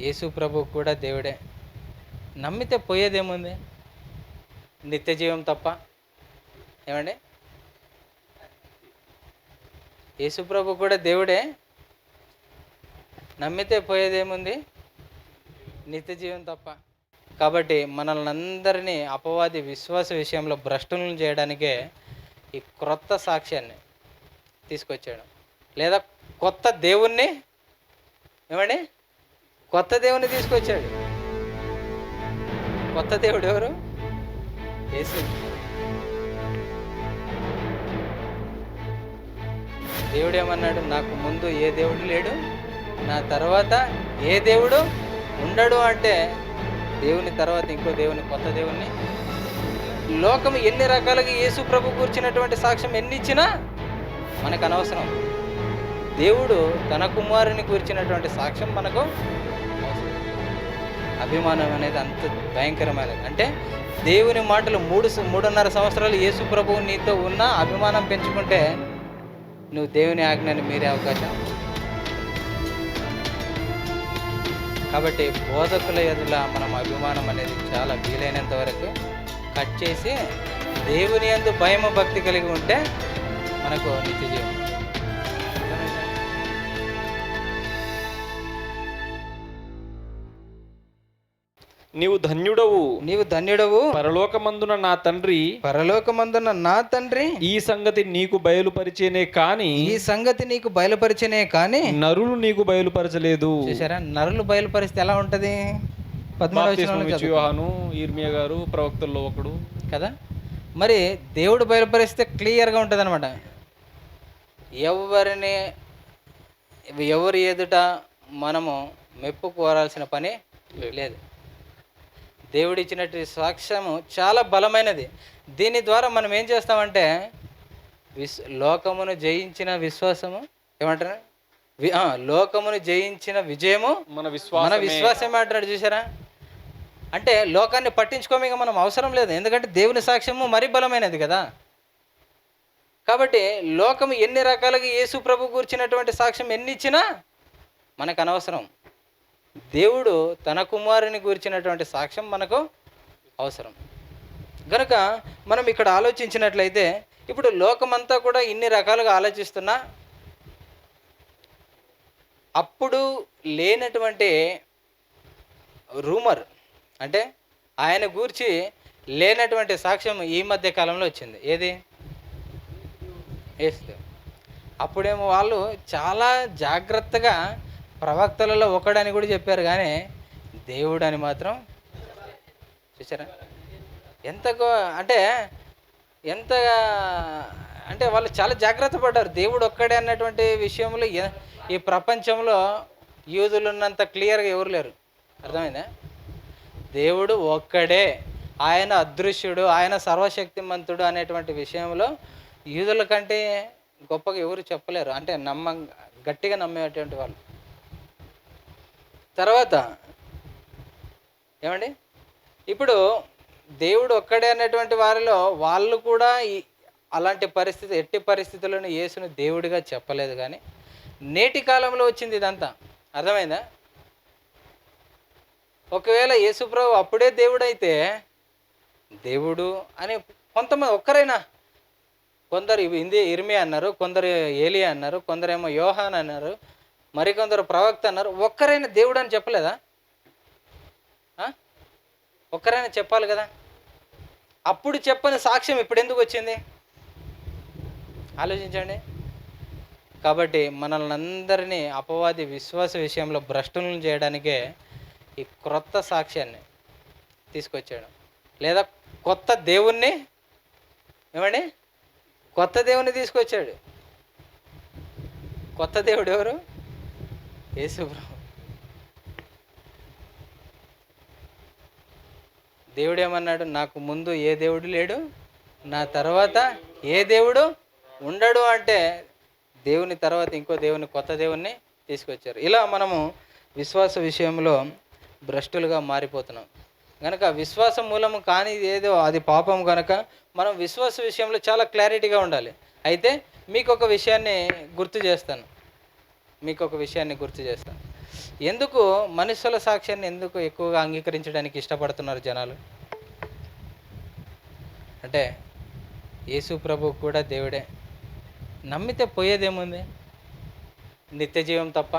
యేసు ప్రభు కూడా దేవుడే. నమ్మితే పోయేదేముంది? నిత్య జీవం తప్ప. ఏమండి? యేసుప్రభు కూడా దేవుడే. నమ్మితే పోయేదేముంది? నిత్య జీవం తప్ప. కాబట్టి మనల్ని అందరినీ అపవాది విశ్వాస విషయంలో భ్రష్టులను చేయడానికే ఈ క్రొత్త సాక్ష్యాన్ని తీసుకొచ్చాడు. లేదా కొత్త దేవుణ్ణి? ఏమండి? కొత్త దేవుని తీసుకొచ్చాడు. కొత్త దేవుడు ఎవరు? యేసు. దేవుడు ఏమన్నాడు నాకు ముందు ఏ దేవుడు లేడు నా తర్వాత ఏ దేవుడు ఉండడు అంటే దేవుని తర్వాత ఇంకో దేవుని కొత్త దేవుణ్ణి? లోకం ఎన్ని రకాలుగా యేసు ప్రభు కూర్చున్నటువంటి సాక్ష్యం ఎన్ని ఇచ్చినా మనకు అనవసరం. దేవుడు తన కుమారుని కూర్చున్నటువంటి సాక్ష్యం మనకు అభిమానం అనేది అంత భయంకరమైనది. అంటే దేవుని మాటలు మూడు మూడున్నర సంవత్సరాలు యేసు ప్రభువు నీతో ఉన్న అభిమానం పెంచుకుంటే నువ్వు దేవుని ఆజ్ఞని మీరే అవకాశం కాబట్టి బోధకుల ఎదుల మనం అభిమానం అనేది చాలా వీలైనంత వరకు కట్ చేసి దేవుని యందు భయము భక్తి కలిగి ఉంటే మనకు నిత్య జీవనం నీవు ధన్యుడవు. నీవు ధన్యుడవు. పరలోకమందున నా తండ్రి. పరలోకమందున్న నా తండ్రి. ఈ సంగతి నీకు బయలుపరిచేనే కాని. ఈ సంగతి నీకు బయలుపరిచినే కానీ. నరులు నీకు బయలుపరచలేదు. చూసారా నరులు బయలుపరిస్తే ఎలా ఉంటది. యోహాను ఈర్మియా గారు ప్రవక్తల్లో ఒకడు. కదా? మరి దేవుడు బయలుపరిస్తే క్లియర్గా ఉంటుంది అనమాట ఎవరిని ఎవరి ఎదుట మనము మెప్పు కోరాల్సిన పని లేదు. దేవుడు ఇచ్చినట్టు సాక్ష్యము చాలా బలమైనది. దీని ద్వారా మనం ఏం చేస్తామంటే విస్ లోకమును జయించిన విశ్వాసము ఏమంటారు? లోకమును జయించిన విజయము మన మన విశ్వాసం విశ్వాసం ఏమంటాడు చూసారా అంటే లోకాన్ని పట్టించుకోమిక మనం అవసరం లేదు. ఎందుకంటే దేవుని సాక్ష్యము మరీ బలమైనది కదా. కాబట్టి లోకం ఎన్ని రకాలుగా యేసు ప్రభు కూర్చున్నటువంటి సాక్ష్యం ఎన్ని ఇచ్చినా మనకు అనవసరం. దేవుడు తన కుమారుని గురించినటువంటి సాక్ష్యం మనకు అవసరం. కనుక మనం ఇక్కడ ఆలోచించినట్లయితే ఇప్పుడు లోకమంతా కూడా ఇన్ని రకాలుగా ఆలోచిస్తున్నా అప్పుడు లేనటువంటి రూమర్ అంటే ఆయన గూర్చి లేనటువంటి సాక్ష్యం ఈ మధ్య కాలంలో వచ్చింది. ఏది? ఏసు అప్పుడేమో వాళ్ళు చాలా జాగ్రత్తగా ప్రవక్తలలో ఒకడని కూడా చెప్పారు కానీ దేవుడు అని మాత్రం చూసారా ఎంత అంటే ఎంత అంటే వాళ్ళు చాలా జాగ్రత్త పడ్డారు. దేవుడు ఒక్కడే అన్నటువంటి విషయంలో ఈ ప్రపంచంలో యూదులు ఉన్నంత క్లియర్గా ఎవరు లేరు. అర్థమైందా? దేవుడు ఒక్కడే. ఆయన అదృశ్యుడు ఆయన సర్వశక్తిమంతుడు అనేటువంటి విషయంలో యూదుల కంటే గొప్పగా ఎవరు చెప్పలేరు. అంటే నమ్మ గట్టిగా నమ్మేటువంటి వాళ్ళు. తర్వాత ఏమండి? ఇప్పుడు దేవుడు ఒక్కడే అనేటువంటి వారిలో వాళ్ళు కూడా అలాంటి పరిస్థితి ఎట్టి పరిస్థితుల్లోనూ యేసును దేవుడిగా చెప్పలేదు కానీ నేటి కాలంలో వచ్చింది ఇదంతా. అర్థమైందా? ఒకవేళ యేసుప్రభు అప్పుడే దేవుడు అయితే దేవుడు అని కొంతమంది ఒక్కరైనా కొందరు ఇంది ఇర్మి అన్నారు కొందరు ఏలి అన్నారు కొందరేమో యోహాన్ అన్నారు మరికొందరు ప్రవక్త అన్నారు ఒక్కరైనా దేవుడు అని చెప్పలేదా ఒక్కరైనా చెప్పాలి కదా? అప్పుడు చెప్పని సాక్ష్యం ఇప్పుడు ఎందుకు వచ్చింది? ఆలోచించండి. కాబట్టి మనల్ని అందరినీ అపవాది విశ్వాస విషయంలో భ్రష్టులను చేయడానికే ఈ క్రొత్త సాక్ష్యాన్ని తీసుకొచ్చాడు. లేదా కొత్త దేవుణ్ణి ఏమండి? కొత్త దేవుని తీసుకొచ్చాడు. కొత్త దేవుడు ఎవరు? యేసు దేవుడు ఏమన్నాడు నాకు ముందు ఏ దేవుడు లేడు నా తర్వాత ఏ దేవుడు ఉండడు అంటే దేవుని తర్వాత ఇంకో దేవుని కొత్త దేవుణ్ణి తీసుకొచ్చారు. ఇలా మనము విశ్వాస విషయంలో భ్రష్టులుగా మారిపోతున్నాం. కనుక విశ్వాసం మూలము కానీ ఏదో అది పాపం కనుక మనం విశ్వాస విషయంలో చాలా క్లారిటీగా ఉండాలి. అయితే మీకు ఒక విషయాన్ని గుర్తు చేస్తాను. మీకు ఒక విషయాన్ని గుర్తు చేస్తాను. ఎందుకు మనుషుల సాక్ష్యాన్ని ఎందుకు ఎక్కువగా అంగీకరించడానికి ఇష్టపడుతున్నారు జనాలు? అంటే యేసు ప్రభు కూడా దేవుడే. నమ్మితే పోయేదేముంది? నిత్య జీవం తప్ప.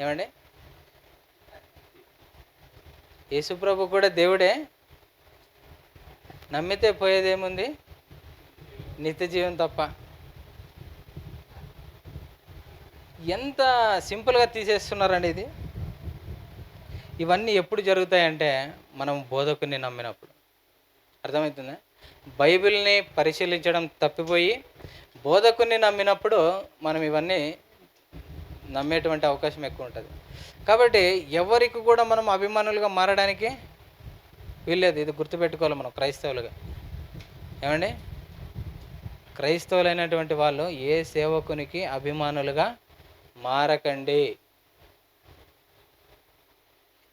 ఏమండి? యేసు ప్రభు కూడా దేవుడే. నమ్మితే పోయేదేముంది? నిత్య జీవం తప్ప. ఎంత సింపుల్గా తీసేస్తున్నారండి ఇది? ఇవన్నీ ఎప్పుడు జరుగుతాయంటే మనం బోధకుని నమ్మినప్పుడు. అర్థమవుతుందా? బైబిల్ని పరిశీలించడం తప్పిపోయి బోధకుని నమ్మినప్పుడు మనం ఇవన్నీ నమ్మేటువంటి అవకాశం ఎక్కువ ఉంటుంది కాబట్టి ఎవరికి కూడా మనం అభిమానులుగా మారడానికి వీల్లేదు. ఇది గుర్తుపెట్టుకోవాలి మనం క్రైస్తవులుగా. ఏమండి? క్రైస్తవులైనటువంటి వాళ్ళు ఏ సేవకునికి అభిమానులుగా మారకండి.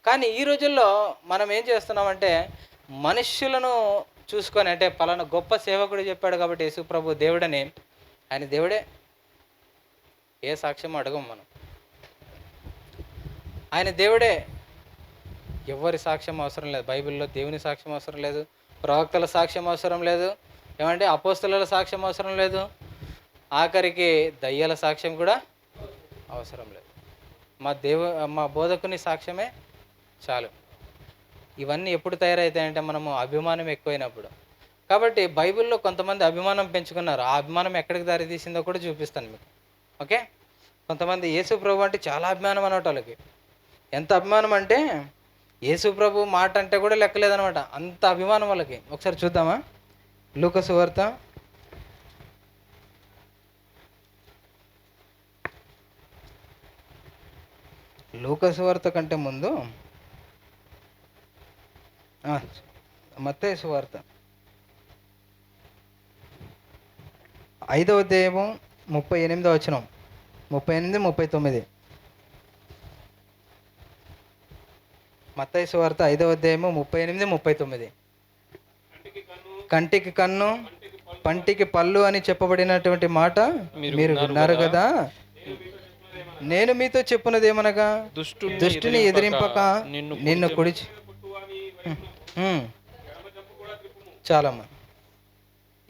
కానీ ఈ రోజుల్లో మనం ఏం చేస్తున్నామంటే మనుష్యులను చూసుకొని అంటే పలానా గొప్ప సేవకుడు చెప్పాడు కాబట్టి యేసుప్రభు దేవుడని. ఆయన దేవుడే? ఏ సాక్ష్యం అడగం మనం. ఆయన దేవుడే? ఎవరి సాక్ష్యం అవసరం లేదు. బైబిల్లో దేవుని సాక్ష్యం అవసరం లేదు. ప్రవక్తల సాక్ష్యం అవసరం లేదు. ఏమంటే అపోస్తుల సాక్ష్యం అవసరం లేదు. ఆఖరికి దయ్యాల సాక్ష్యం కూడా అవసరం లేదు. మా దేవ మా బోధకుని సాక్ష్యమే చాలు. ఇవన్నీ ఎప్పుడు తయారవుతాయంటే మనము అభిమానం ఎక్కువైనప్పుడు. కాబట్టి బైబిల్లో కొంతమంది అభిమానం పెంచుకున్నారు. ఆ అభిమానం ఎక్కడికి దారి తీసిందో కూడా చూపిస్తాను మీకు. ఓకే? కొంతమంది యేసు ప్రభు అంటే చాలా అభిమానం అనమాట వాళ్ళకి. ఎంత అభిమానం అంటే యేసు ప్రభు మాట అంటే కూడా లెక్కలేదనమాట అంత అభిమానం వాళ్ళకి. ఒకసారి చూద్దామా? లూకసు వార్త లూకసు వార్త కంటే ముందు మత్తయి సువార్త ఐదవ అధ్యాయము ముప్పై ఎనిమిదో వచనం. ముప్పై ఎనిమిది ముప్పై తొమ్మిది మత్తయి సువార్త ఐదవ అధ్యాయము ముప్పై ఎనిమిది ముప్పై తొమ్మిది కంటికి కన్ను పంటికి పళ్ళు అని చెప్పబడినటువంటి మాట మీరు విన్నారు కదా? నేను మీతో చెప్పున్నది ఏమనగా? దుష్టుని దుష్టిని ఎదిరింపక నిన్ను నిన్ను. చాలమ్మా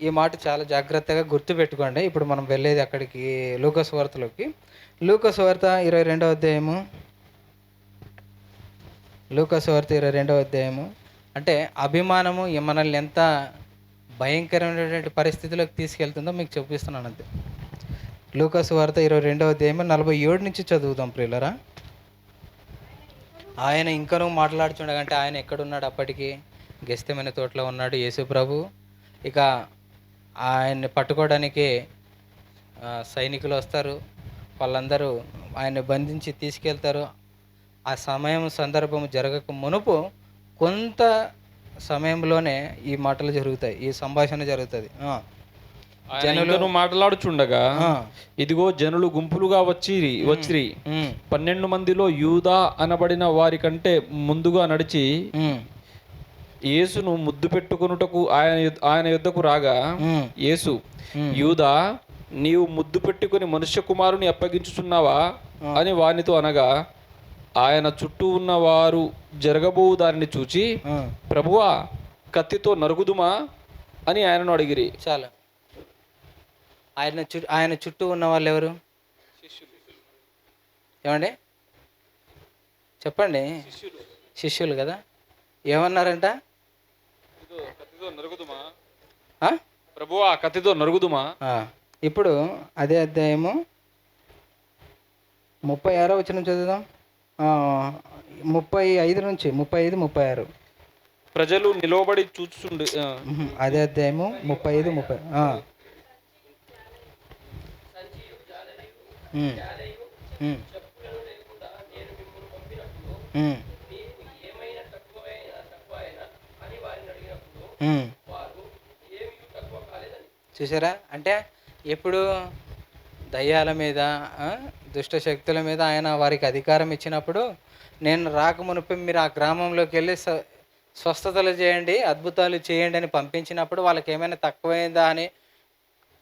ఈ మాట చాలా జాగ్రత్తగా గుర్తుపెట్టుకోండి ఇప్పుడు మనం వెళ్ళేది అక్కడికి లూకస్ వార్తలోకి. లూకస్ వార్త ఇరవై రెండవ అధ్యాయము. లూకస్ వార్త ఇరవై రెండవ అధ్యాయము. అంటే అభిమానము మనల్ని ఎంత భయంకరమైనటువంటి పరిస్థితిలోకి తీసుకెళ్తుందో మీకు చూపిస్తున్నాను అంతే. లూకాసు వార్త ఇరవై రెండవ అధ్యాయం నలభై ఏడు నుంచి చదువుదాం ప్రియులరా. ఆయన ఇంకనూ మాట్లాడుచుండగంటే ఆయన ఎక్కడున్నాడు అప్పటికి? గెస్తమైన తోటలో ఉన్నాడు యేసు ప్రభు. ఇక ఆయన్ని పట్టుకోవడానికి సైనికులు వస్తారు. వాళ్ళందరూ ఆయన్ని బంధించి తీసుకెళ్తారు. ఆ సమయం సందర్భం జరగక మునుపు కొంత సమయంలోనే ఈ మాటలు జరుగుతాయి ఈ సంభాషణ జరుగుతుంది. ఇంకను మాట్లాడుచుండగా. ఇదిగో జనులు గుంపులుగా వచ్చి వచ్చిరి. ఉమ్, పన్నెండు మందిలో యూదా అనబడిన వారి కంటే ముందుగా నడిచి యేసును ముద్దు పెట్టుకొనుటకు ఆయన ఆయన యుద్ధకు రాగా యేసు. యూదా నీవు ముద్దు పెట్టుకుని మనుష్య కుమారుని అప్పగించుచున్నావా? అని వానితో అనగా ఆయన చుట్టూ ఉన్న వారు జరగబోవు దానిని చూచి. ప్రభువా కత్తితో నరుగుదుమా? అని ఆయనను అడిగిరి. చాలు. ఆయన చు ఆయన చుట్టూ ఉన్న వాళ్ళు ఎవరు? ఏమండి? చెప్పండి. శిష్యులు కదా. ఏమన్నారంట? నరుగుదుమా ఆ? కత్తితో నరుగుదుమా? ఇప్పుడు అదే అధ్యాయము ముప్పై ఆరో వచ్చిన చదువుదాం. ముప్పై ఐదు నుంచి ముప్పై ఐదు ముప్పై ఆరు. ప్రజలు నిలవబడి చూచుండు ఉహు, అదే అధ్యాయము ముప్పై ఐదు ముప్పై చూసారా? అంటే ఎప్పుడు దయ్యాల మీద దుష్ట శక్తుల మీద ఆయన వారికి అధికారం ఇచ్చినప్పుడు నేను రాకమునిపి మీరు ఆ గ్రామంలోకి వెళ్ళి స్వస్థతలు చేయండి అద్భుతాలు చేయండి అని పంపించినప్పుడు వాళ్ళకి ఏమైనా తక్కువైందా అని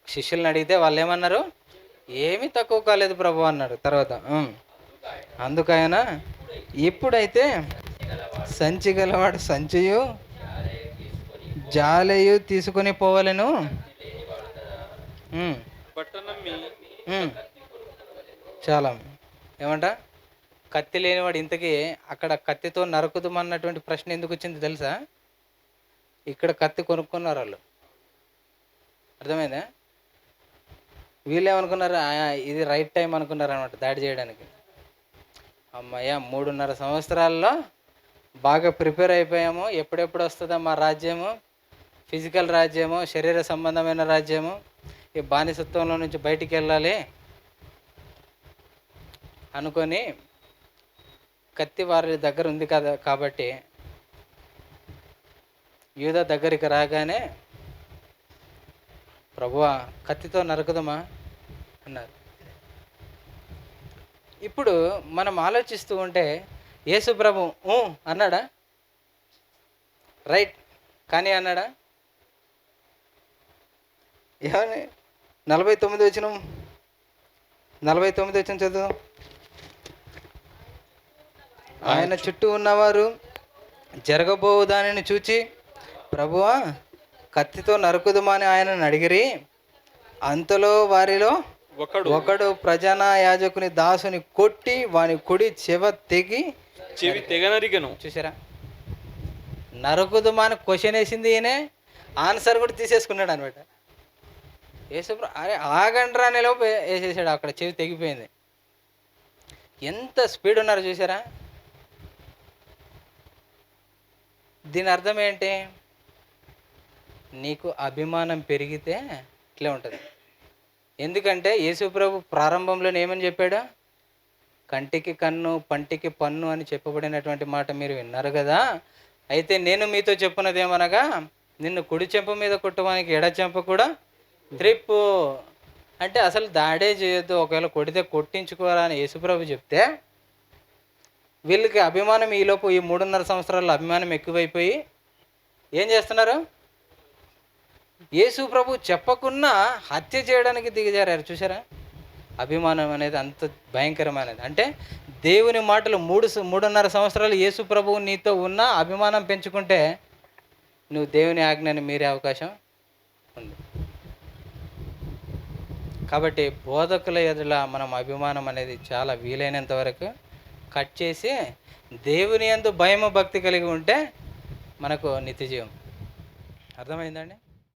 శిష్యుల్ని అడిగితే వాళ్ళు ఏమన్నారు ఏమీ తక్కువ కాలేదు ప్రభు అన్నారు తర్వాత. "ఉమ్, అందుకైనా ఎప్పుడైతే సంచి గలవాడు సంచియు జాలయు తీసుకొని పోవలను. చాలా. ఏమంట? కత్తి లేనివాడు ఇంతకీ అక్కడ కత్తితో నరుకుదామన్నటువంటి ప్రశ్న ఎందుకు వచ్చింది తెలుసా? ఇక్కడ కత్తి కొనుక్కున్నారు వాళ్ళు. అర్థమైందా? వీళ్ళు ఏమనుకున్నారు ఇది రైట్ టైం అనుకున్నారు అనమాట దాడి చేయడానికి. అమ్మయ్య మూడున్నర సంవత్సరాల్లో బాగా ప్రిపేర్ అయిపోయాము. ఎప్పుడెప్పుడు వస్తుందో మా రాజ్యము ఫిజికల్ రాజ్యము శరీర సంబంధమైన రాజ్యము ఈ బానిసత్వంలో నుంచి బయటికి వెళ్ళాలి అనుకొని కత్తి వారి దగ్గర ఉంది కదా కాబట్టి యూద దగ్గరికి రాగానే ప్రభువా కత్తితో నరకదమా? అన్నారు. ఇప్పుడు మనం ఆలోచిస్తూ ఉంటే యేసు ప్రభు అన్నాడా? రైట్. కానీ అన్నాడా? ఏమని? నలభై తొమ్మిది వచ్చిన నలభై తొమ్మిది వచ్చిన చదువు. ఆయన చుట్టూ ఉన్నవారు జరగబో దానిని చూచి ప్రభువా కత్తితో నరుకుదుమని ఆయనను అడిగిరి అంతలో వారిలో ఒకడు. ఒకడు ప్రజానా యాజకుని దాసుని కొట్టి వాని కుడి చెవ తెగి చెవి తెగనరిగను. చూసారా? నరుకుదుమా అని క్వశ్చన్ వేసింది ఈయనే ఆన్సర్ కూడా తీసేసుకున్నాడు అనమాట యేసుప్ర అరే ఆగండ్రా అనేలోపు వేసేసాడు అక్కడ చెవి తెగిపోయింది. ఎంత స్పీడ్ ఉన్నారు చూసారా? దీని అర్థం ఏంటి? నీకు అభిమానం పెరిగితే ఇట్లే ఉంటుంది. ఎందుకంటే యేసుప్రభు ప్రారంభంలో ఏమని చెప్పాడు? కంటికి కన్ను పంటికి పన్ను అని చెప్పబడినటువంటి మాట మీరు విన్నారు కదా. అయితే నేను మీతో చెప్పున్నది ఏమనగా నిన్ను కుడి చెంప మీద కొట్టడానికి ఎడ చెంప కూడా త్రిప్పు. అంటే అసలు దాడే చేయొద్దు ఒకవేళ కొడితే కొట్టించుకోరా అని యేసుప్రభు చెప్తే వీళ్ళకి అభిమానం ఈలోపు ఈ మూడున్నర సంవత్సరాల అభిమానం ఎక్కువైపోయి ఏం చేస్తున్నారు? యేసు ప్రభు చెప్పకున్నా హత్య చేయడానికి దిగజారారు చూసారా అభిమానం అనేది అంత భయంకరమైనది. అంటే దేవుని మాటలు మూడు స- మూడున్నర సంవత్సరాలు యేసు ప్రభువు నీతో ఉన్న అభిమానం పెంచుకుంటే నువ్వు దేవుని ఆజ్ఞని మీరే అవకాశం ఉంది. కాబట్టి బోధకుల ఎదుల మనం అభిమానం అనేది చాలా వీలైనంత వరకు కట్ చేసి దేవుని ఎందు భయము భక్తి కలిగి ఉంటే మనకు నిత్యజీవం అర్థమైందండి